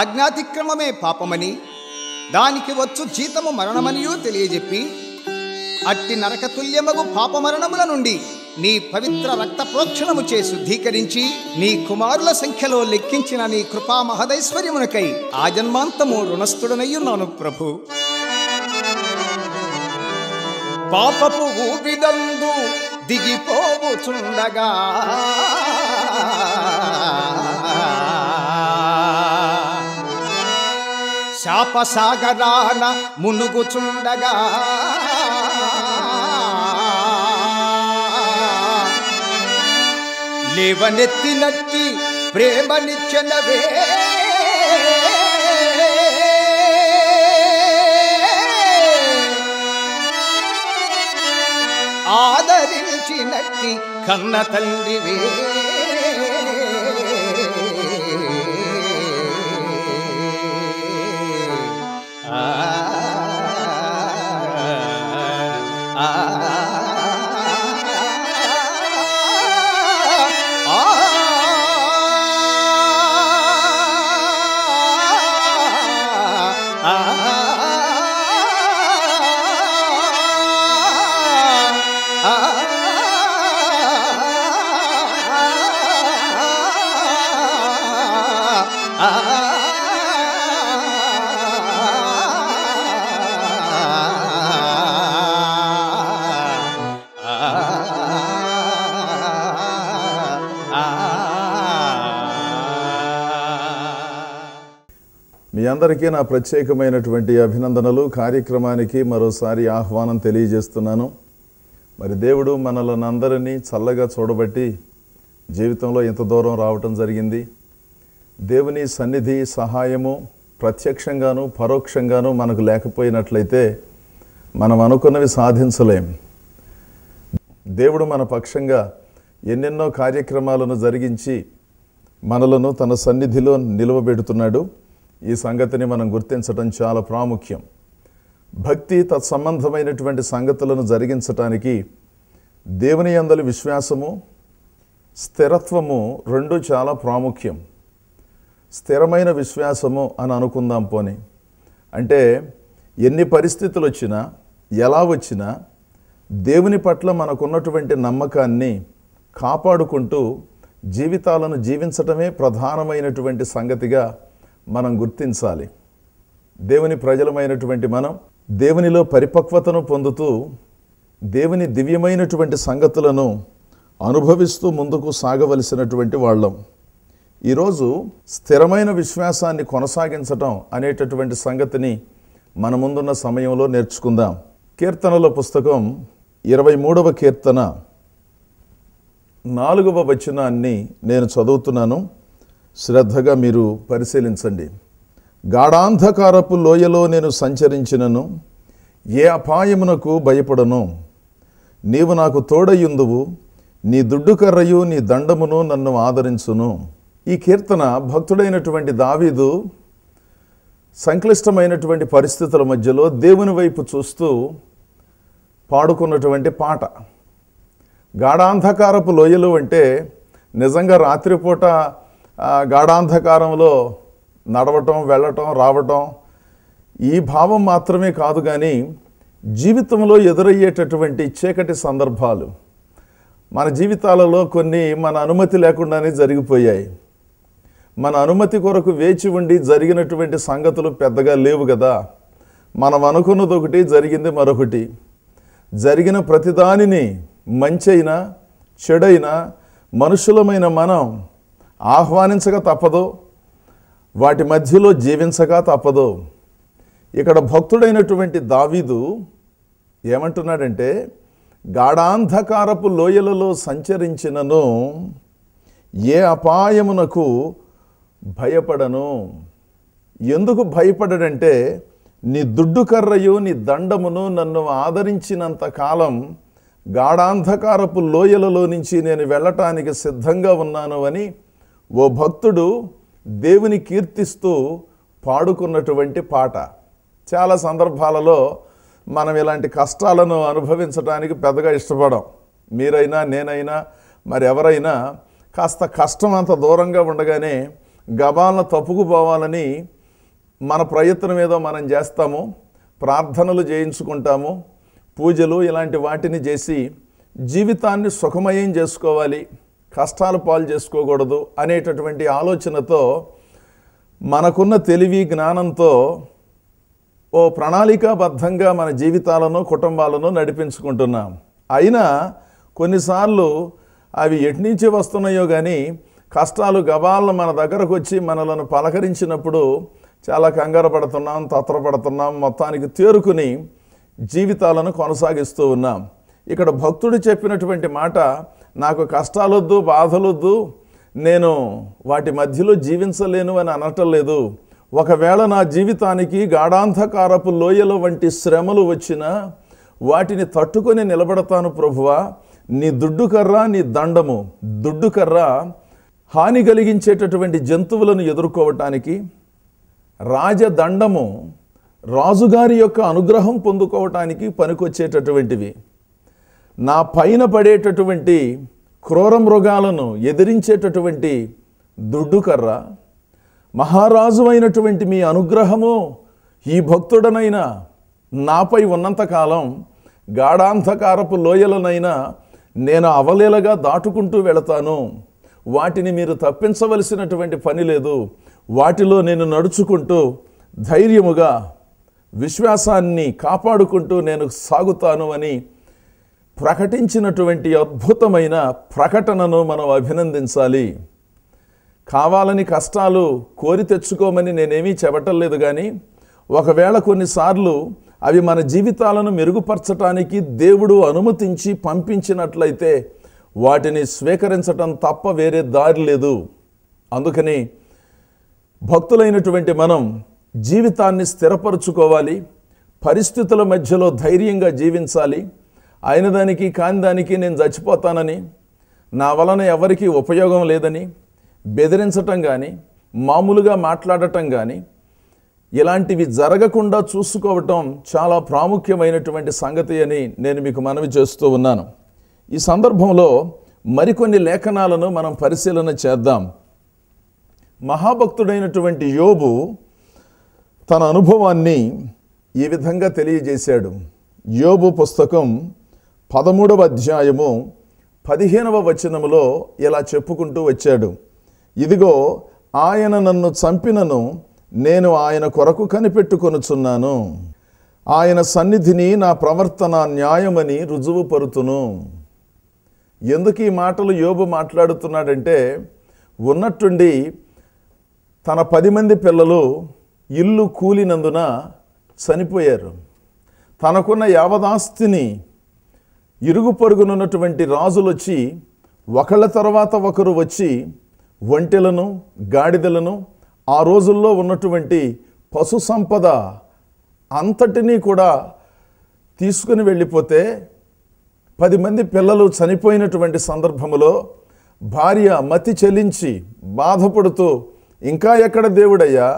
ఆజ్ఞాతిక్రమమే పాపమని దానికి వచ్చు జీతము మరణమనియూ తెలియజెప్పి అట్టి నరకతుల్యమగు పాపమరణముల నుండి నీ పవిత్ర రక్త ప్రోక్షణము చే శుద్ధీకరించి నీ కుమారుల సంఖ్యలో లెక్కించిన నీ కృపా మహదైశ్వర్యమునకై ఆజన్మాంతము రుణస్థుడనయ్యున్నాను ప్రభు. పాపపు ఊబిదందు దిగిపోవుచుండగా శాపసాగరాన మునుగుచుండగా. లేవనెత్తినట్టి ప్రేమనిచ్చనవే ఆదరించినట్టి కన్న తండ్రివే. అందరికీ నా ప్రత్యేకమైనటువంటి అభినందనలు. కార్యక్రమానికి మరోసారి ఆహ్వానం తెలియజేస్తున్నాను. మరి దేవుడు మనలను అందరినీ చల్లగా చూడబట్టి జీవితంలో ఇంత దూరం రావటం జరిగింది. దేవుని సన్నిధి సహాయము ప్రత్యక్షంగాను పరోక్షంగాను మనకు లేకపోయినట్లయితే మనం అనుకున్నవి సాధించలేం. దేవుడు మన పక్షంగా ఎన్నెన్నో కార్యక్రమాలను జరిగించి మనలను తన సన్నిధిలో నిలవబెడుతున్నాడు. ఈ సంగతిని మనం గుర్తించడం చాలా ప్రాముఖ్యం. భక్తి తత్సంబంధమైనటువంటి సంగతులను జరిగించటానికి దేవుని అందలి విశ్వాసము స్థిరత్వము రెండు చాలా ప్రాముఖ్యం. స్థిరమైన విశ్వాసము అని అనుకుందాం పోని. అంటే ఎన్ని పరిస్థితులు వచ్చినా ఎలా వచ్చినా దేవుని పట్ల మనకున్నటువంటి నమ్మకాన్ని కాపాడుకుంటూ జీవితాలను జీవించటమే ప్రధానమైనటువంటి సంగతిగా మనం గుర్తించాలి. దేవుని ప్రజలమైనటువంటి మనం దేవునిలో పరిపక్వతను పొందుతూ దేవుని దివ్యమైనటువంటి సంగతులను అనుభవిస్తూ ముందుకు సాగవలసినటువంటి వాళ్ళం. ఈరోజు స్థిరమైన విశ్వాసాన్ని కొనసాగించటం అనేటటువంటి సంగతిని మన ముందున్న సమయంలో నేర్చుకుందాం. కీర్తనల పుస్తకం ఇరవై మూడవ కీర్తన. నాలుగవ వచనాన్ని నేను చదువుతున్నాను. శ్రద్ధగా మీరు పరిశీలించండి. గాఢాంధకారపు లోయలో నేను సంచరించినను ఏ అపాయమునకు భయపడను. నీవు నాకు తోడయుందువు నీ దుడ్డు కర్రయు నీ దండమును నన్ను ఆదరించును. ఈ కీర్తన భక్తుడైనటువంటి దావీదు సంక్లిష్టమైనటువంటి పరిస్థితుల మధ్యలో దేవుని వైపు చూస్తూ పాడుకున్నటువంటి పాట. గాఢాంధకారపు లోయలు అంటే నిజంగా రాత్రిపూట గాఢాంధకారంలో నడవటం వెళ్ళటం రావటం ఈ భావం మాత్రమే కాదు కానీ జీవితంలో ఎదురయ్యేటటువంటి చీకటి సందర్భాలు మన జీవితాలలో కొన్ని మన అనుమతి లేకుండానే జరిగిపోయాయి. మన అనుమతి కొరకు వేచి ఉండి జరిగినటువంటి సంగతులు పెద్దగా లేవు కదా. మనం అనుకున్నది ఒకటి జరిగింది మరొకటి. జరిగిన ప్రతిదానిని మంచైనా చెడైనా మనుషులమైన మనం ఆహ్వానించక తప్పదు. వాటి మధ్యలో జీవించక తప్పదు. ఇక్కడ భక్తుడైనటువంటి దావీదు ఏమంటున్నాడంటే గాఢాంధకారపు లోయలలో సంచరించినను ఏ అపాయమునకు భయపడను? ఎందుకు భయపడడంటే నీ దుడ్డు కర్రయు నీ దండమును నన్ను ఆదరించినంత కాలం గాఢాంధకారపు లోయలలో నుంచి నేను వెళ్ళటానికి సిద్ధంగా ఉన్నాను అని ఓ భక్తుడు దేవుని కీర్తిస్తూ పాడుకున్నటువంటి పాట. చాలా సందర్భాలలో మనం ఇలాంటి కష్టాలను అనుభవించడానికి పెద్దగా ఇష్టపడం. మీరైనా నేనైనా మరి ఎవరైనా కాస్త కష్టం అంత దూరంగా ఉండగానే గబాలను తప్పుకుపోవాలని మన ప్రయత్నం ఏదో మనం చేస్తాము. ప్రార్థనలు చేయించుకుంటాము. పూజలు ఇలాంటి వాటిని చేసి జీవితాన్ని సుఖమయం చేసుకోవాలి. కష్టాలు పాలు చేసుకోకూడదు అనేటటువంటి ఆలోచనతో మనకున్న తెలివి జ్ఞానంతో ఓ ప్రణాళికాబద్ధంగా మన జీవితాలను కుటుంబాలను నడిపించుకుంటున్నాం. అయినా కొన్నిసార్లు అవి ఎట్నుంచి వస్తున్నాయో కానీ కష్టాలు గబాలను మన దగ్గరకు వచ్చి మనలను పలకరించినప్పుడు చాలా కంగారు పడుతున్నాం తత్రపడుతున్నాం మొత్తానికి తేరుకుని జీవితాలను కొనసాగిస్తూ ఉన్నాం. ఇక్కడ భక్తుడు చెప్పినటువంటి మాట నాకు కష్టాలొద్దు బాధలొద్దు నేను వాటి మధ్యలో జీవించలేను అని అనటం లేదు. ఒకవేళ నా జీవితానికి గాఢాంధకారపు లోయల వంటి శ్రమలు వచ్చినా వాటిని తట్టుకొని నిలబడతాను ప్రభువా. నీ దుడ్డు కర్ర నీ దండము దుడ్డు కర్ర హాని కలిగించేటటువంటి జంతువులను ఎదుర్కోవటానికి రాజదండము రాజుగారి యొక్క అనుగ్రహం పొందుకోవటానికి పనికొచ్చేటటువంటివి. నా పైన పడేటటువంటి క్రూర మృగాలను ఎదిరించేటటువంటి దుడ్డుకర్ర మహారాజు అయినటువంటి మీ అనుగ్రహము ఈ భక్తుడనైనా నాపై ఉన్నంతకాలం గాఢాంధకారపు లోయలనైనా నేను అవలేలగా దాటుకుంటూ వెళతాను. వాటిని మీరు తప్పించవలసినటువంటి పని లేదు. వాటిలో నేను నడుచుకుంటూ ధైర్యముగా విశ్వాసాన్ని కాపాడుకుంటూ నేను సాగుతాను అని ప్రకటించినటువంటి అద్భుతమైన ప్రకటనను మనం అభినందించాలి. కావాలని కష్టాలు కోరి తెచ్చుకోమని నేనేమీ చెప్పటం లేదు కానీ ఒకవేళ కొన్నిసార్లు అవి మన జీవితాలను మెరుగుపరచటానికి దేవుడు అనుమతించి పంపించినట్లయితే వాటిని స్వీకరించటం తప్ప వేరే దారి లేదు. అందుకని భక్తులైనటువంటి మనం జీవితాన్ని స్థిరపరచుకోవాలి పరిస్థితుల మధ్యలో ధైర్యంగా జీవించాలి అయిన దానికి కాని దానికి నేను చచ్చిపోతానని నా వలన ఎవరికీ ఉపయోగం లేదని బెదిరించటం కానీ మామూలుగా మాట్లాడటం కానీ ఇలాంటివి జరగకుండా చూసుకోవటం చాలా ప్రాముఖ్యమైనటువంటి సంగతి అని నేను మీకు మనవి చేస్తూ ఉన్నాను. ఈ సందర్భంలో మరికొన్ని లేఖనాలను మనం పరిశీలన చేద్దాం. మహాభక్తుడైనటువంటి యోబు తన అనుభవాన్ని ఈ విధంగా తెలియజేశాడు. యోబు పుస్తకం పదమూడవ అధ్యాయము పదిహేనవ వచనములో ఇలా చెప్పుకుంటూ వచ్చాడు. ఇదిగో ఆయన నన్ను చంపినను నేను ఆయన కొరకు కనిపెట్టుకొనుచున్నాను. ఆయన సన్నిధిని నా ప్రవర్తన న్యాయమని రుజువు పరుతును ఎందుకు ఈ మాటలు యోబు మాట్లాడుతున్నాడంటే ఉన్నట్టుండి తన పది మంది పిల్లలు ఇల్లు కూలినందున చనిపోయారు. తనకున్న యావదాస్తిని ఇరుగు పొరుగునున్నటువంటి రాజులు వచ్చి ఒకళ్ళ తర్వాత ఒకరు వచ్చి ఒంటెలను గాడిదలను ఆ రోజుల్లో ఉన్నటువంటి పశు సంపద అంతటినీ కూడా తీసుకుని వెళ్ళిపోతే పది మంది పిల్లలు చనిపోయినటువంటి సందర్భంలో భార్య మతి చెల్లించి బాధపడుతూ ఇంకా ఎక్కడ దేవుడయ్యా?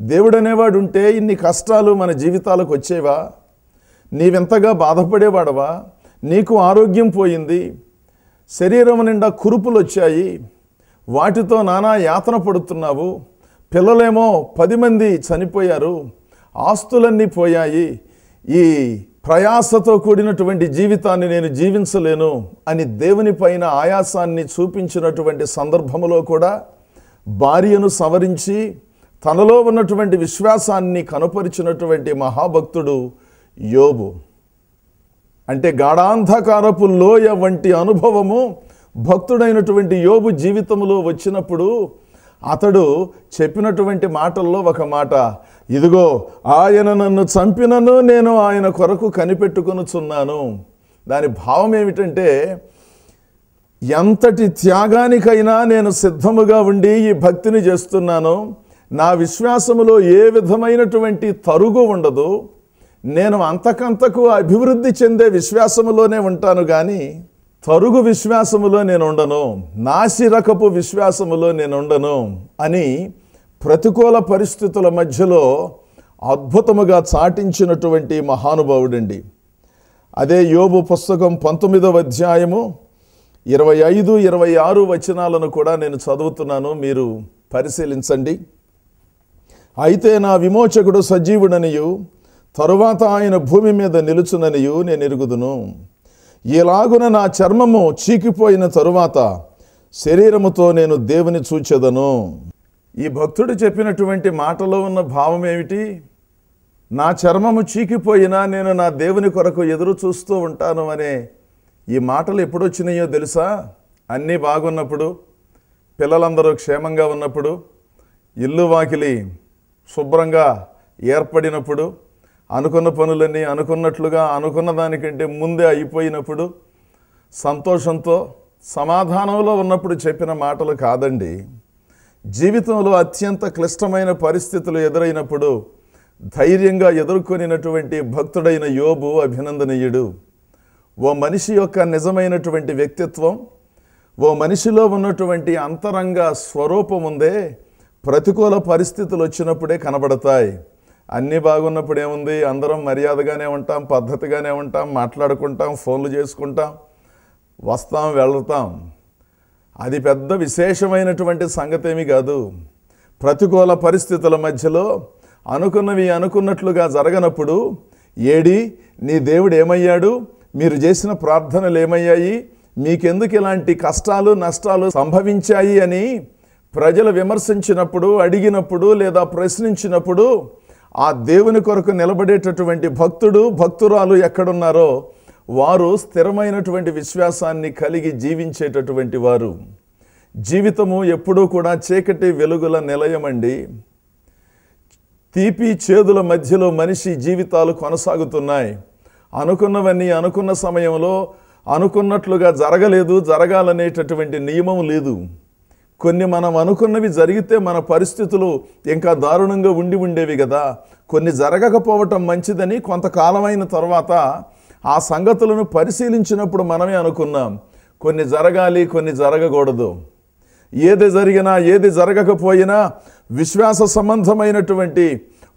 దేవుడనేవాడు ఉంటే ఇన్ని కష్టాలు మన జీవితాలకు వచ్చేవా? నీవెంతగా బాధపడేవాడవా? నీకు ఆరోగ్యం పోయింది శరీరం నిండా కురుపులు వచ్చాయి వాటితో నానా యాతన పడుతున్నావు పిల్లలేమో పది మంది చనిపోయారు ఆస్తులన్నీ పోయాయి ఈ ప్రయాసతో కూడినటువంటి జీవితాన్ని నేను జీవించలేను అని దేవుని పైన ఆయాసాన్ని చూపించినటువంటి సందర్భములో కూడా భార్యను సవరించి తనలో ఉన్నటువంటి విశ్వాసాన్ని కనపరిచినటువంటి మహాభక్తుడు యోబు. అంటే గాఢాంధకారపు లోయ వంటి అనుభవము భక్తుడైనటువంటి యోబు జీవితంలో వచ్చినప్పుడు అతడు చెప్పినటువంటి మాటల్లో ఒక మాట ఇదిగో ఆయన నన్ను చంపినను నేను ఆయన కొరకు కనిపెట్టుకొనుచున్నాను. దాని భావం ఏమిటంటే ఎంతటి త్యాగానికైనా నేను సిద్ధముగా ఉండి ఈ భక్తిని చేస్తున్నాను. నా విశ్వాసములో ఏ విధమైనటువంటి తరుగు ఉండదు. నేను అంతకంతకు అభివృద్ధి చెందే విశ్వాసములోనే ఉంటాను కానీ తరుగు విశ్వాసములో నేను ఉండను నాసిరకపు విశ్వాసములో నేను ఉండను అని ప్రతికూల పరిస్థితుల మధ్యలో అద్భుతముగా చాటించినటువంటి మహానుభావుడండి. అదే యోబు పుస్తకం పంతొమ్మిదవ అధ్యాయము ఇరవై ఐదు ఇరవై ఆరు వచనాలను కూడా నేను చదువుతున్నాను మీరు పరిశీలించండి. అయితే నా విమోచకుడు సజీవుడనియు తరువాత ఆయన భూమి మీద నిలుచుననియు నేను ఎరుగుదును. ఇలాగున నా చర్మము చీకిపోయిన తరువాత శరీరముతో నేను దేవుని చూచెదను. ఈ భక్తుడు చెప్పినటువంటి మాటలో ఉన్న భావం ఏమిటి? నా చర్మము చీకిపోయినా నేను నా దేవుని కొరకు ఎదురు చూస్తూ ఉంటాను అనే ఈ మాటలు ఎప్పుడొచ్చినాయో తెలుసా? అన్నీ బాగున్నప్పుడు పిల్లలందరూ క్షేమంగా ఉన్నప్పుడు ఇల్లు వాకిలి శుభ్రంగా ఏర్పడినప్పుడు అనుకున్న పనులన్నీ అనుకున్నట్లుగా అనుకున్న దానికంటే ముందే అయిపోయినప్పుడు సంతోషంతో సమాధానంలో ఉన్నప్పుడు చెప్పిన మాటలు కాదండి. జీవితంలో అత్యంత క్లిష్టమైన పరిస్థితులు ఎదురైనప్పుడు ధైర్యంగా ఎదుర్కొనినటువంటి భక్తుడైన యోబు అభినందనీయుడు. ఓ మనిషి యొక్క నిజమైనటువంటి వ్యక్తిత్వం ఓ మనిషిలో ఉన్నటువంటి అంతరంగ స్వరూపం ఉందే ప్రతికూల పరిస్థితులు వచ్చినప్పుడే కనబడతాయి. అన్నీ బాగున్నప్పుడు ఏముంది? అందరం మర్యాదగానే ఉంటాం పద్ధతిగానే ఉంటాం మాట్లాడుకుంటాం ఫోన్లు చేసుకుంటాం వస్తాం వెళ్తాం. అది పెద్ద విశేషమైనటువంటి సంగతేమీ కాదు. ప్రతికూల పరిస్థితుల మధ్యలో అనుకున్నవి అనుకున్నట్లుగా జరగనప్పుడు ఏడి నీ దేవుడు ఏమయ్యాడు? మీరు చేసిన ప్రార్థనలు ఏమయ్యాయి? మీకెందుకు ఇలాంటి కష్టాలు నష్టాలు సంభవించాయి అని ప్రజలు విమర్శించినప్పుడు అడిగినప్పుడు లేదా ప్రశ్నించినప్పుడు ఆ దేవుని కొరకు నిలబడేటటువంటి భక్తుడు భక్తురాలు ఎక్కడున్నారో వారు స్థిరమైనటువంటి విశ్వాసాన్ని కలిగి జీవించేటటువంటి వారు. జీవితము ఎప్పుడూ కూడా చీకటి వెలుగుల నిలయమండి. తీపి చేదుల మధ్యలో మనిషి జీవితాలు కొనసాగుతున్నాయి. అనుకున్నవన్నీ అనుకున్న సమయంలో అనుకున్నట్లుగా జరగలేదు జరగాలనేటటువంటి నియమం లేదు. కొన్ని మనం అనుకున్నవి జరిగితే మన పరిస్థితులు ఇంకా దారుణంగా ఉండి ఉండేవి కదా. కొన్ని జరగకపోవటం మంచిదని కొంతకాలమైన తర్వాత ఆ సంగతులను పరిశీలించినప్పుడు మనమే అనుకున్నాం. కొన్ని జరగాలి కొన్ని జరగకూడదు. ఏది జరిగినా ఏది జరగకపోయినా విశ్వాస సంబంధమైనటువంటి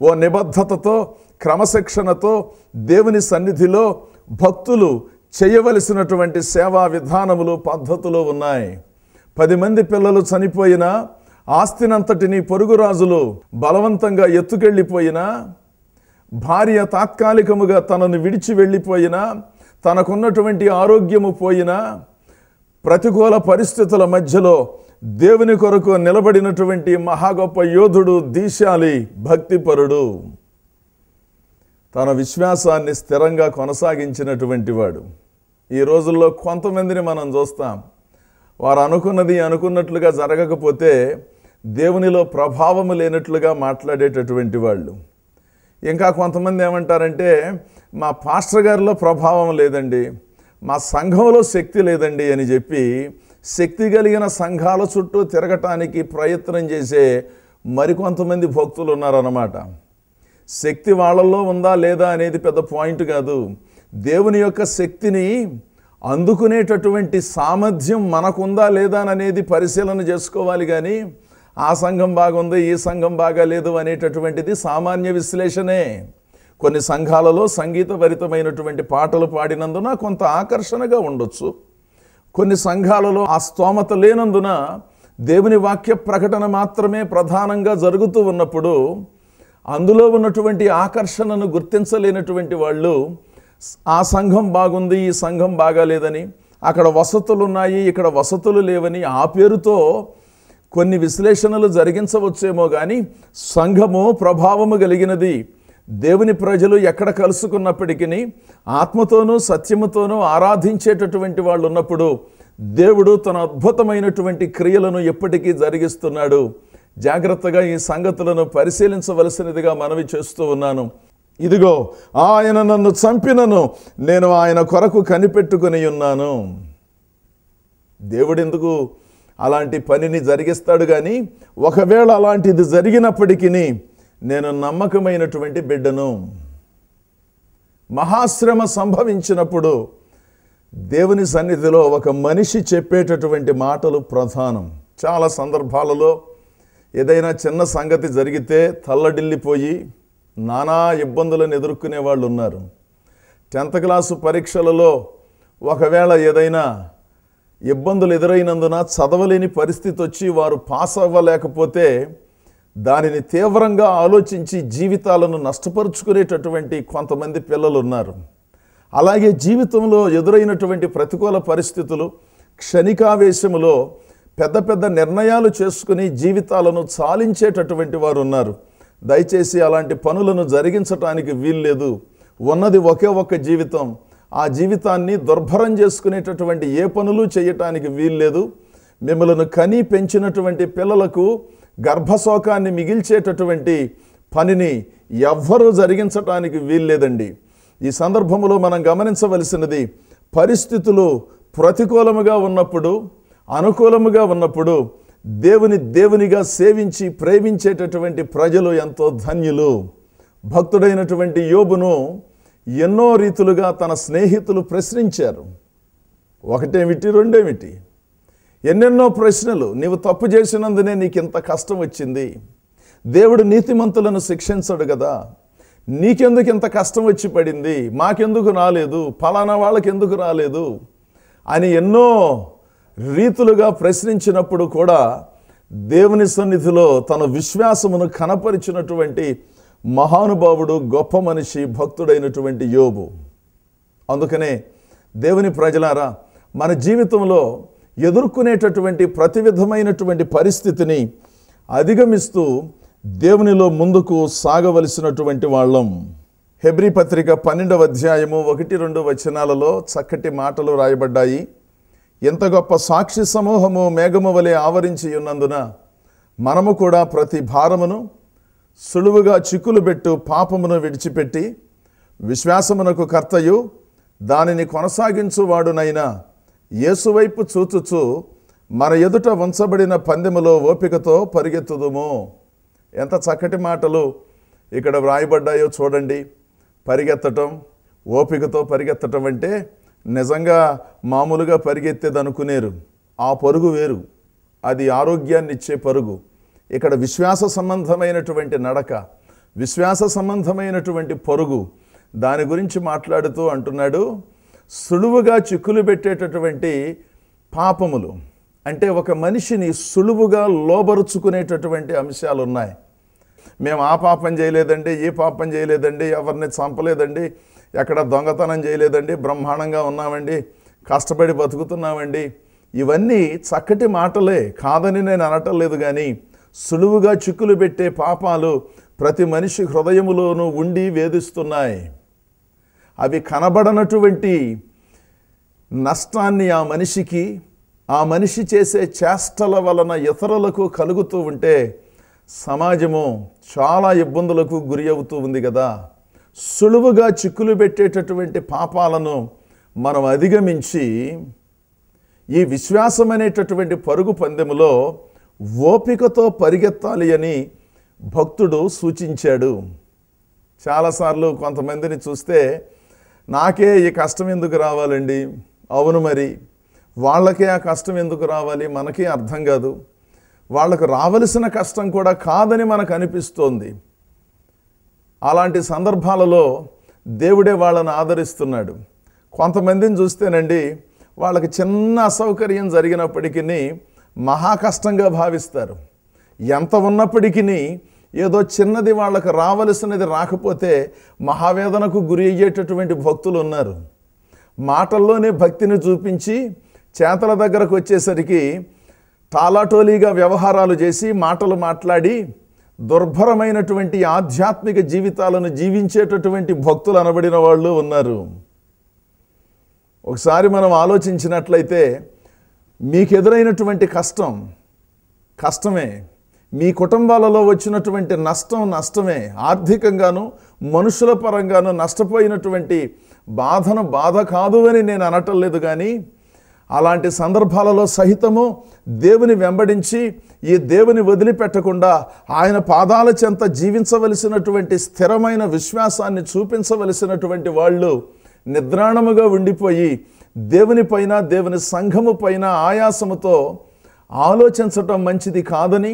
ఓ నిబద్ధతతో క్రమశిక్షణతో దేవుని సన్నిధిలో భక్తులు చేయవలసినటువంటి సేవా విధానములు పద్ధతులు ఉన్నాయి. పది మంది పిల్లలు చనిపోయినా ఆస్తినంతటిని పొరుగురాజులు బలవంతంగా ఎత్తుకెళ్ళిపోయినా భార్య తాత్కాలికముగా తనను విడిచి వెళ్ళిపోయినా తనకున్నటువంటి ఆరోగ్యము పోయినా ప్రతికూల పరిస్థితుల మధ్యలో దేవుని కొరకు నిలబడినటువంటి మహా గొప్ప యోధుడు దీశాలి భక్తిపరుడు. తన విశ్వాసాన్ని స్థిరంగా కొనసాగించినటువంటి వాడు. ఈ రోజుల్లో కొంతమందిని మనం చూస్తాం. వారు అనుకున్నది అనుకున్నట్లుగా జరగకపోతే దేవునిలో ప్రభావము లేనట్లుగా మాట్లాడేటటువంటి వాళ్ళు. ఇంకా కొంతమంది ఏమంటారంటే మా పాస్టర్ గారిలో ప్రభావం లేదండి మా సంఘంలో శక్తి లేదండి అని చెప్పి శక్తి కలిగిన సంఘాల చుట్టూ తిరగటానికి ప్రయత్నం చేసే మరికొంతమంది భక్తులు ఉన్నారన్నమాట. శక్తి వాళ్ళల్లో ఉందా లేదా అనేది పెద్ద పాయింట్ కాదు. దేవుని యొక్క శక్తిని అందుకునేటటువంటి సామర్థ్యం మనకుందా లేదా అనేది పరిశీలన చేసుకోవాలి కానీ ఆ సంఘం బాగుంది ఈ సంఘం బాగాలేదు అనేటటువంటిది సామాన్య విశ్లేషణే. కొన్ని సంఘాలలో సంగీతభరితమైనటువంటి పాటలు పాడినందున కొంత ఆకర్షణగా ఉండొచ్చు. కొన్ని సంఘాలలో ఆ స్తోమత లేనందున దేవుని వాక్య ప్రకటన మాత్రమే ప్రధానంగా జరుగుతూ ఉన్నప్పుడు అందులో ఉన్నటువంటి ఆకర్షణను గుర్తించలేనటువంటి వాళ్ళు ఆ సంఘం బాగుంది ఈ సంఘం బాగాలేదని అక్కడ వసతులు ఉన్నాయి ఇక్కడ వసతులు లేవని ఆ పేరుతో కొన్ని విశ్లేషణలు జరిగించవచ్చేమో కానీ సంఘము ప్రభావము కలిగినది. దేవుని ప్రజలు ఎక్కడ కలుసుకున్నప్పటికీ ఆత్మతోనూ సత్యముతోనూ ఆరాధించేటటువంటి వాళ్ళు ఉన్నప్పుడు దేవుడు తన అద్భుతమైనటువంటి క్రియలను ఎప్పటికీ జరిగిస్తున్నాడు. జాగ్రత్తగా ఈ సంగతులను పరిశీలించవలసినదిగా మనవి చేస్తూ ఉన్నాను. ఇదిగో ఆయన నన్ను చంపినను నేను ఆయన కొరకు కనిపెట్టుకుని ఉన్నాను. దేవుడు ఎందుకు అలాంటి పనిని జరిగిస్తాడు కానీ ఒకవేళ అలాంటిది జరిగినప్పటికీ నేను నమ్మకమైనటువంటి బిడ్డను. మహాశ్రమ సంభవించినప్పుడు దేవుని సన్నిధిలో ఒక మనిషి చెప్పేటటువంటి మాటలు ప్రధానం. చాలా సందర్భాలలో ఏదైనా చిన్న సంగతి జరిగితే తల్లడిల్లిపోయి నానా ఇబ్బందులను ఎదుర్కొనే వాళ్ళు ఉన్నారు. టెన్త్ క్లాసు పరీక్షలలో ఒకవేళ ఏదైనా ఇబ్బందులు ఎదురైనందున చదవలేని పరిస్థితి వచ్చి వారు పాస్ అవ్వలేకపోతే దానిని తీవ్రంగా ఆలోచించి జీవితాలను నష్టపరుచుకునేటటువంటి కొంతమంది పిల్లలు ఉన్నారు. అలాగే జీవితంలో ఎదురైనటువంటి ప్రతికూల పరిస్థితులు క్షణికావేశములో పెద్ద పెద్ద నిర్ణయాలు చేసుకుని జీవితాలను చాలించేటటువంటి వారు ఉన్నారు. దయచేసి అలాంటి పనులను జరిగించటానికి వీల్లేదు. ఉన్నది ఒకే ఒక్క జీవితం. ఆ జీవితాన్ని దుర్భరం చేసుకునేటటువంటి ఏ పనులు చేయటానికి వీల్లేదు. మిమ్మల్ని కని పెంచినటువంటి పిల్లలకు గర్భశోకాన్ని మిగిల్చేటటువంటి పనిని ఎవ్వరూ జరిగించటానికి వీల్లేదండి. ఈ సందర్భంలో మనం గమనించవలసినది పరిస్థితులు ప్రతికూలముగా ఉన్నప్పుడు అనుకూలముగా ఉన్నప్పుడు దేవుని దేవునిగా సేవించి ప్రేమించేటటువంటి ప్రజలు ఎంతో ధన్యులు. భక్తుడైనటువంటి యోబును ఎన్నో రీతులుగా తన స్నేహితులు ప్రశ్నించారు. ఒకటేమిటి రెండేమిటి? ఎన్నెన్నో ప్రశ్నలు నీవు తప్పు చేసినందునే నీకు ఇంత కష్టం వచ్చింది. దేవుడు నీతిమంతులను శిక్షించడు కదా. నీకెందుకు ఇంత కష్టం వచ్చి పడింది? మాకెందుకు రాలేదు? ఫలానా వాళ్ళకి ఎందుకు రాలేదు? అని ఎన్నో రీతులుగా ప్రశ్నించినప్పుడు కూడా దేవుని సన్నిధిలో తన విశ్వాసమును కనపరిచినటువంటి మహానుభావుడు గొప్ప మనిషి భక్తుడైనటువంటి యోబు. అందుకనే దేవుని ప్రజలారా మన జీవితంలో ఎదుర్కొనేటటువంటి ప్రతి విధమైనటువంటి పరిస్థితిని అధిగమిస్తూ దేవునిలో ముందుకు సాగవలసినటువంటి వాళ్ళం. హెబ్రీ పత్రిక పన్నెండవ అధ్యాయము ఒకటి రెండు వచనాలలో చక్కటి మాటలు రాయబడ్డాయి. ఎంత గొప్ప సాక్షి సమూహము మేఘము వలె ఆవరించి ఉన్నందున మనము కూడా ప్రతి భారమును సులువుగా చిక్కులు పెట్టు పాపమును విడిచిపెట్టి విశ్వాసమునకు కర్తయు దానిని కొనసాగించువాడునైనా యేసువైపు చూచుచు మన ఎదుట ఉంచబడిన పందెములో ఓపికతో పరిగెత్తుదుము. ఎంత చక్కటి మాటలు ఇక్కడ వ్రాయబడ్డాయో చూడండి. పరిగెత్తటం ఓపికతో పరిగెత్తటం అంటే నిజంగా మామూలుగా పరిగెత్తేది అనుకునేరు ఆ పరుగు వేరు. అది ఆరోగ్యాన్ని ఇచ్చే పరుగు. ఇక్కడ విశ్వాస సంబంధమైనటువంటి నడక విశ్వాస సంబంధమైనటువంటి పరుగు దాని గురించి మాట్లాడుతూ అంటున్నాడు సులువుగా చిక్కులు పెట్టేటటువంటి పాపములు. అంటే ఒక మనిషిని సులువుగా లోబరుచుకునేటటువంటి అంశాలు ఉన్నాయి మేము ఆ పాపం చేయలేదండి ఈ పాపం చేయలేదండి ఎవరిని చంపలేదండి ఎక్కడ దొంగతనం చేయలేదండి బ్రహ్మాండంగా ఉన్నామండి కష్టపడి బతుకుతున్నామండి. ఇవన్నీ చక్కటి మాటలే కాదని నేను అనటం లేదు కానీ సులువుగా చిక్కులు పెట్టే పాపాలు ప్రతి మనిషి హృదయములోనూ ఉండి వేధిస్తున్నాయి. అవి కనబడనటువంటి నష్టాన్ని ఆ మనిషికి ఆ మనిషి చేసే చేష్టల వలన ఇతరులకు కలుగుతూ ఉంటే సమాజము చాలా ఇబ్బందులకు గురి అవుతూ ఉంది కదా. సులువుగా చిక్కులు పెట్టేటటువంటి పాపాలను మనం అధిగమించి ఈ విశ్వాసం అనేటటువంటి పరుగు పందెములో ఓపికతో పరిగెత్తాలి అని భక్తుడు సూచించాడు. చాలాసార్లు కొంతమందిని చూస్తే నాకే ఈ కష్టం ఎందుకు రావాలండి? అవును మరి. వాళ్ళకే ఆ కష్టం ఎందుకు రావాలి? మనకే అర్థం కాదు. వాళ్ళకు రావలసిన కష్టం కూడా కాదని మనకు అనిపిస్తోంది. అలాంటి సందర్భాలలో దేవుడే వాళ్ళని ఆదరిస్తున్నాడు. కొంతమందిని చూస్తేనండి వాళ్ళకి చిన్న అసౌకర్యం జరిగినప్పటికీ మహా కష్టంగా భావిస్తారు. ఎంత ఉన్నప్పటికీ ఏదో చిన్నది వాళ్ళకు రావలసినది రాకపోతే మహావేదనకు గురి అయ్యేటటువంటి భక్తులు ఉన్నారు. మాటల్లోనే భక్తిని చూపించి చేతల దగ్గరకు వచ్చేసరికి తాలాటోలీగా వ్యవహారాలు చేసి మాటలు మాట్లాడి దుర్భరమైనటువంటి ఆధ్యాత్మిక జీవితాలను జీవించేటటువంటి భక్తులు అనబడిన వాళ్ళు ఉన్నారు. ఒకసారి మనం ఆలోచించినట్లయితే మీకు ఎదురైనటువంటి కష్టం కష్టమే మీ కుటుంబాలలో వచ్చినటువంటి నష్టం నష్టమే ఆర్థికంగాను మనుషుల పరంగాను నష్టపోయినటువంటి బాధను బాధ కాదు అని నేను అనటం లేదు కానీ అలాంటి సందర్భాలలో సహితము దేవుని వెంబడించి ఈ దేవుని వదిలిపెట్టకుండా ఆయన పాదాల చెంత జీవించవలసినటువంటి స్థిరమైన విశ్వాసాన్ని చూపించవలసినటువంటి వాళ్ళు నిద్రాణముగా ఉండిపోయి దేవుని పైన దేవుని సంఘము పైన ఆయాసముతో ఆలోచించటం మంచిది కాదని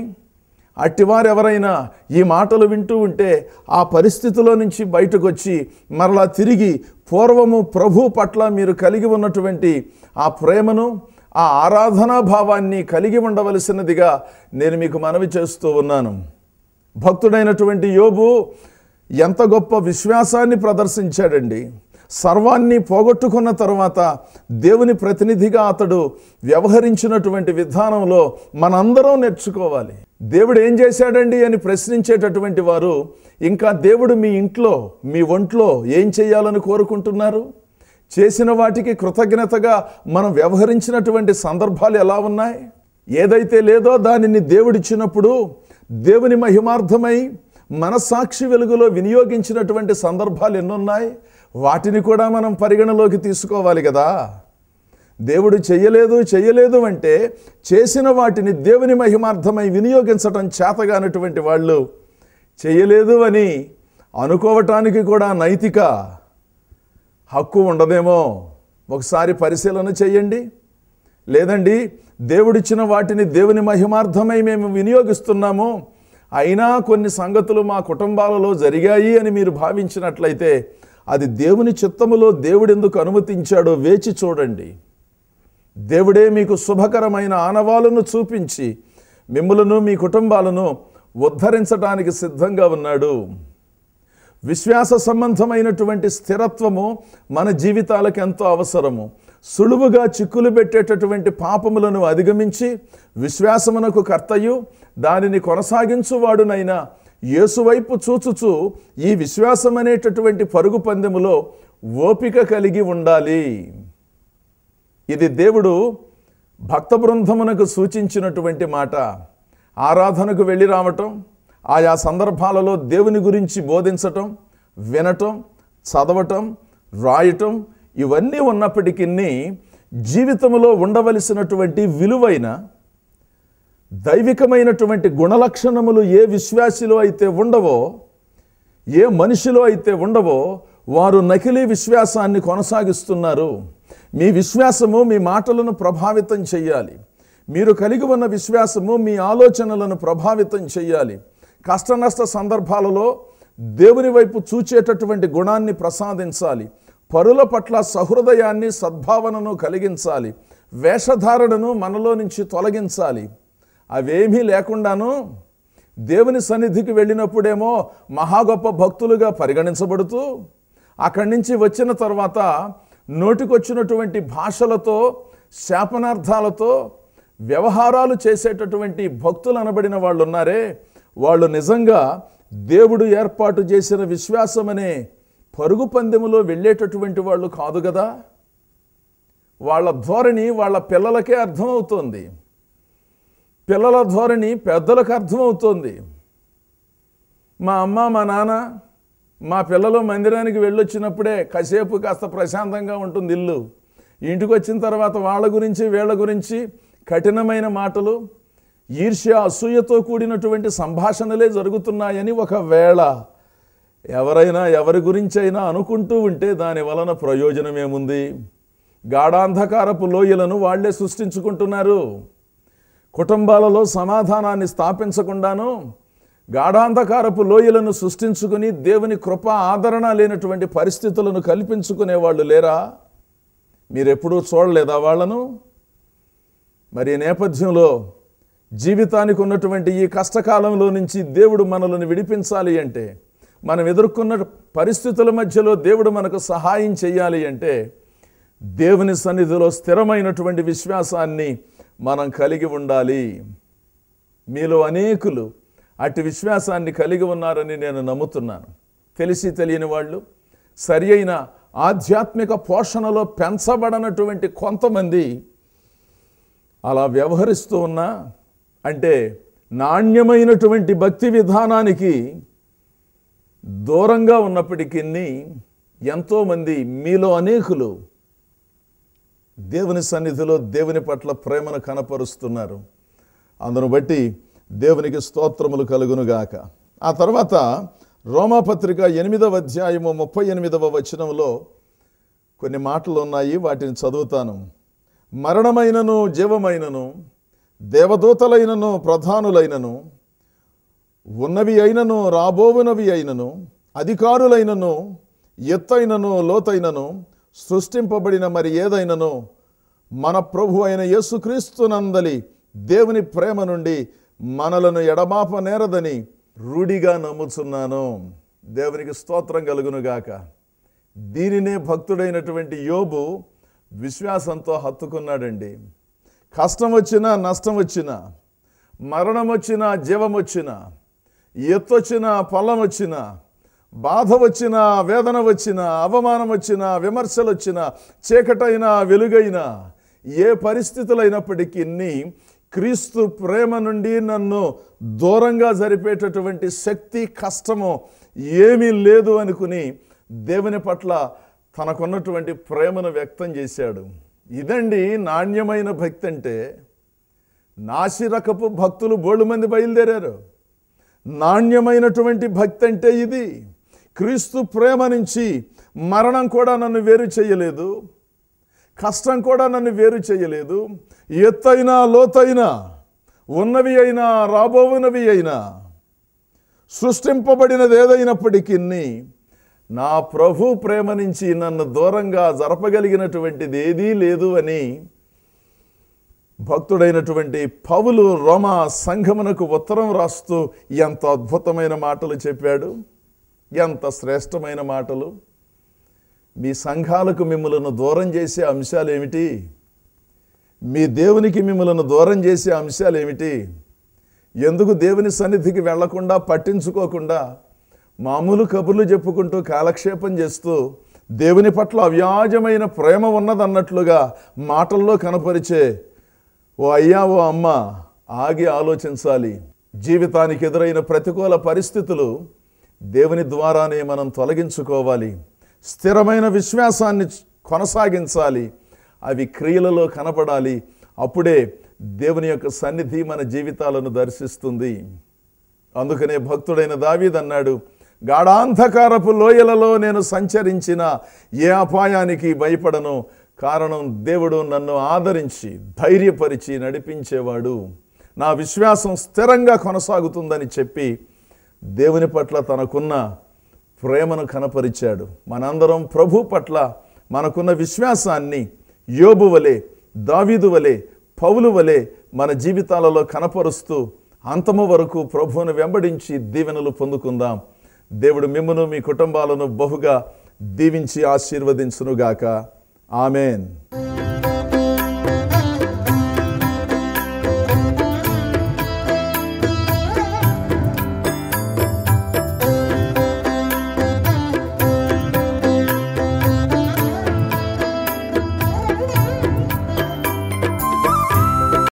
అట్టివారు ఎవరైనా ఈ మాటలు వింటూ ఉంటే ఆ పరిస్థితిలో నుంచి బయటకు వచ్చి మరలా తిరిగి పూర్వము ప్రభు పట్ల మీరు కలిగి ఉన్నటువంటి ఆ ప్రేమను ఆ ఆరాధనా భావాన్ని కలిగి ఉండవలసినదిగా నేను మీకు మనవి చేస్తూ ఉన్నాను. భక్తుడైనటువంటి యోబు ఎంత గొప్ప విశ్వాసాన్ని ప్రదర్శించాడండి. సర్వాన్ని పోగొట్టుకున్న తర్వాత దేవుని ప్రతినిధిగా అతడు వ్యవహరించినటువంటి విధానంలో మనందరం నేర్చుకోవాలి. దేవుడు ఏం చేశాడండి అని ప్రశ్నించేటటువంటి వారు ఇంకా దేవుడు మీ ఇంట్లో మీ ఒంట్లో ఏం చేయాలని కోరుకుంటున్నారు? చేసిన వాటికి కృతజ్ఞతగా మనం వ్యవహరించినటువంటి సందర్భాలు ఎలా ఉన్నాయి? ఏదైతే లేదో దానిని దేవుడిచ్చినప్పుడు దేవుని మహిమార్థమై మనస్సాక్షి వెలుగులో వినియోగించినటువంటి సందర్భాలు ఎన్నున్నాయి? వాటిని కూడా మనం పరిగణలోకి తీసుకోవాలి కదా. దేవుడు చెయ్యలేదు చెయ్యలేదు అంటే చేసిన వాటిని దేవుని మహిమార్థమై వినియోగించటం చేతగానటువంటి వాళ్ళు చెయ్యలేదు అని అనుకోవటానికి కూడా నైతిక హక్కు ఉండదేమో. ఒకసారి పరిశీలన చేయండి. లేదండి దేవుడిచ్చిన వాటిని దేవుని మహిమార్థమై మేము వినియోగిస్తున్నాము. అయినా కొన్ని సంగతులు మా కుటుంబాలలో జరిగాయి అని మీరు భావించినట్లయితే అది దేవుని చిత్తములో దేవుడెందుకు అనుమతించాడో వేచి చూడండి. దేవుడే మీకు శుభకరమైన ఆనవాలను చూపించి మిమ్మలను మీ కుటుంబాలను ఉద్ధరించడానికి సిద్ధంగా ఉన్నాడు. విశ్వాస సంబంధమైనటువంటి స్థిరత్వము మన జీవితాలకు ఎంతో అవసరము. సులువుగా చిక్కులు పెట్టేటటువంటి పాపములను అధిగమించి విశ్వాసమునకు కర్తయు దానిని కొనసాగించువాడునైనా యేసువైపు చూచుచు ఈ విశ్వాసం అనేటటువంటి పరుగు పందెములో ఓపిక కలిగి ఉండాలి. ఇది దేవుడు భక్త బృందమునకు సూచించినటువంటి మాట. ఆరాధనకు వెళ్ళి రావటం ఆయా సందర్భాలలో దేవుని గురించి బోధించటం వినటం చదవటం రాయటం ఇవన్నీ ఉన్నప్పటికీ జీవితంలో ఉండవలసినటువంటి విలువైన దైవికమైనటువంటి గుణలక్షణములు ఏ విశ్వాసిలో అయితే ఉండవో ఏ మనిషిలో అయితే ఉండవో వారు నకిలీ విశ్వాసాన్ని కొనసాగిస్తున్నారు. మీ విశ్వాసము మీ మాటలను ప్రభావితం చేయాలి మీరు కలిగి ఉన్న విశ్వాసము మీ ఆలోచనలను ప్రభావితం చేయాలి కష్టనష్ట సందర్భాలలో దేవుని వైపు చూచేటటువంటి గుణాన్ని ప్రసాదించాలి. పరుల పట్ల సహృదయాన్ని సద్భావనను కలిగించాలి. వేషధారణను మనలో నుంచి తొలగించాలి. అవేమీ లేకుండాను దేవుని సన్నిధికి వెళ్ళినప్పుడేమో మహా గొప్ప భక్తులుగా పరిగణించబడుతూ అక్కడి నుంచి వచ్చిన తర్వాత నోటికొచ్చినటువంటి భాషలతో శాపనార్థాలతో వ్యవహారాలు చేసేటటువంటి భక్తులు అనబడిన వాళ్ళు ఉన్నారే వాళ్ళు నిజంగా దేవుడు ఏర్పాటు చేసిన విశ్వాసం అనే పరుగు పందెములో వెళ్ళేటటువంటి వాళ్ళు కాదు కదా? వాళ్ళ ధోరణి వాళ్ళ పిల్లలకే అర్థమవుతోంది. పిల్లల ధోరణి పెద్దలకు అర్థమవుతోంది. మా అమ్మ మా నాన్న మా పిల్లలు మందిరానికి వెళ్ళొచ్చినప్పుడే కాసేపు కాస్త ప్రశాంతంగా ఉంటుంది ఇల్లు. ఇంటికి వచ్చిన తర్వాత వాళ్ళ గురించి వీళ్ళ గురించి కఠినమైన మాటలు ఈర్ష్య అసూయతో కూడినటువంటి సంభాషణలే జరుగుతున్నాయని ఒకవేళ ఎవరైనా ఎవరి గురించి అయినా అనుకుంటూ ఉంటే దాని వలన ప్రయోజనం ఏముంది గాఢాంధకారపు లోయలను వాళ్ళే సృష్టించుకుంటున్నారు. కుటుంబాలలో సమాధానాన్ని స్థాపించకుండాను గాఢాంధకారపు లోయలను సృష్టించుకుని దేవుని కృప ఆదరణ లేనటువంటి పరిస్థితులను కల్పించుకునే వాళ్ళు లేరా? మీరెప్పుడూ చూడలేదా వాళ్ళను? మరి నేపథ్యంలో జీవితానికి ఉన్నటువంటి ఈ కష్టకాలంలో నుంచి దేవుడు మనల్ని విడిపించాలి అంటే మనం ఎదుర్కొన్న పరిస్థితుల మధ్యలో దేవుడు మనకు సహాయం చేయాలి అంటే దేవుని సన్నిధిలో స్థిరమైనటువంటి విశ్వాసాన్ని మనం కలిగి ఉండాలి. మీలో అనేకులు అటు విశ్వాసాన్ని కలిగి ఉన్నారని నేను నమ్ముతున్నాను. తెలిసి తెలియని వాళ్ళు సరి అయిన ఆధ్యాత్మిక పోషణలో పెంచబడనటువంటి కొంతమంది అలా వ్యవహరిస్తూ ఉన్నా అంటే నాణ్యమైనటువంటి భక్తి విధానానికి దూరంగా ఉన్నప్పటికీ ఎంతోమంది మీలో అనేకులు దేవుని సన్నిధిలో దేవుని పట్ల ప్రేమను కనపరుస్తున్నారు. అందును బట్టి దేవునికి స్తోత్రములు కలుగునుగాక. ఆ తర్వాత రోమాపత్రిక ఎనిమిదవ అధ్యాయము ముప్పై ఎనిమిదవ వచనంలో కొన్ని మాటలు ఉన్నాయి వాటిని చదువుతాను. మరణమైనను జీవమైనను దేవదూతలైనను ప్రధానులైనను ఉన్నవి అయినను రాబోవునవి అయినను అధికారులైనను ఎత్తైనను లోతైనను సృష్టింపబడిన మరి ఏదైనను మన ప్రభు అయిన యేసుక్రీస్తునందలి దేవుని ప్రేమ నుండి మనలను ఎడమాప నేరదని రూఢిగా నమ్ముచున్నాను. దేవునికి స్తోత్రం కలుగునుగాక. దీనినే భక్తుడైనటువంటి యోబు విశ్వాసంతో హత్తుకున్నాడండి. కష్టం వచ్చినా నష్టం వచ్చినా మరణం వచ్చినా జీవం వచ్చినా ఎత్తొచ్చినా పొలం వచ్చినా బాధ వచ్చినా వేదన వచ్చినా అవమానం వచ్చినా విమర్శలు వచ్చినా చీకటైనా వెలుగైనా ఏ పరిస్థితులైనప్పటికీ క్రీస్తు ప్రేమ నుండి నన్ను దూరంగా జరిపేటటువంటి శక్తి కష్టము ఏమీ లేదు అనుకుని దేవుని పట్ల తనకున్నటువంటి ప్రేమను వ్యక్తం చేశాడు. ఇదండి నాణ్యమైన భక్తి అంటే. నాసిరకపు భక్తులు బోళ్ళు మంది బయలుదేరారు. నాణ్యమైనటువంటి భక్తి అంటే ఇది. క్రీస్తు ప్రేమ నుంచి మరణం కూడా నన్ను వేరు చేయలేదు. కష్టం కూడా నన్ను వేరు చేయలేదు. ఎత్తైనా లోతైనా ఉన్నవి అయినా రాబోవునవి అయినా సృష్టింపబడినది ఏదైనప్పటికీ నా ప్రభు ప్రేమ నుంచి నన్ను దూరంగా జరపగలిగినటువంటిది ఏదీ లేదు అని భక్తుడైనటువంటి పౌలు రోమా సంఘమునకు ఉత్తరం రాస్తూ ఎంత అద్భుతమైన మాటలు చెప్పాడు. ఎంత శ్రేష్టమైన మాటలు. మీ సంఘాలకు మిమ్మలను దూరం చేసే అంశాలు ఏమిటి? మీ దేవునికి మిమ్మలను దూరం చేసే అంశాలు ఏమిటి? ఎందుకు దేవుని సన్నిధికి వెళ్ళకుండా పట్టించుకోకుండా మామూలు కబుర్లు చెప్పుకుంటూ కాలక్షేపం చేస్తూ దేవుని పట్ల అవ్యాజమైన ప్రేమ ఉన్నదన్నట్లుగా మాటల్లో కనపరిచే ఓ అయ్యా ఓ అమ్మ ఆగి ఆలోచించాలి. జీవితానికి ఎదురైన ప్రతికూల పరిస్థితులు దేవుని ద్వారానే మనం తొలగించుకోవాలి. స్థిరమైన విశ్వాసాన్ని కొనసాగించాలి. అవి క్రియలలో కనపడాలి. అప్పుడే దేవుని యొక్క సన్నిధి మన జీవితాలను దర్శిస్తుంది. అందుకనే భక్తుడైన దావీదన్నాడు గాఢాంధకారపు లోయలలో నేను సంచరించిన ఏ అపాయానికి భయపడను. కారణం దేవుడు నన్ను ఆదరించి ధైర్యపరిచి నడిపించేవాడు. నా విశ్వాసం స్థిరంగా కొనసాగుతుందని చెప్పి దేవుని పట్ల తనకున్న ప్రేమను కనపరిచాడు. మనందరం ప్రభు పట్ల మనకున్న విశ్వాసాన్ని యోబు వలె దావీదు వలె పౌలు వలె మన జీవితాలలో కనపరుస్తూ అంతము వరకు ప్రభువును వెంబడించి దీవెనలు పొందుకుందాం. దేవుడు మిమ్మను మీ కుటుంబాలను బహుగా దీవించి ఆశీర్వదించునుగాక. ఆమెన్.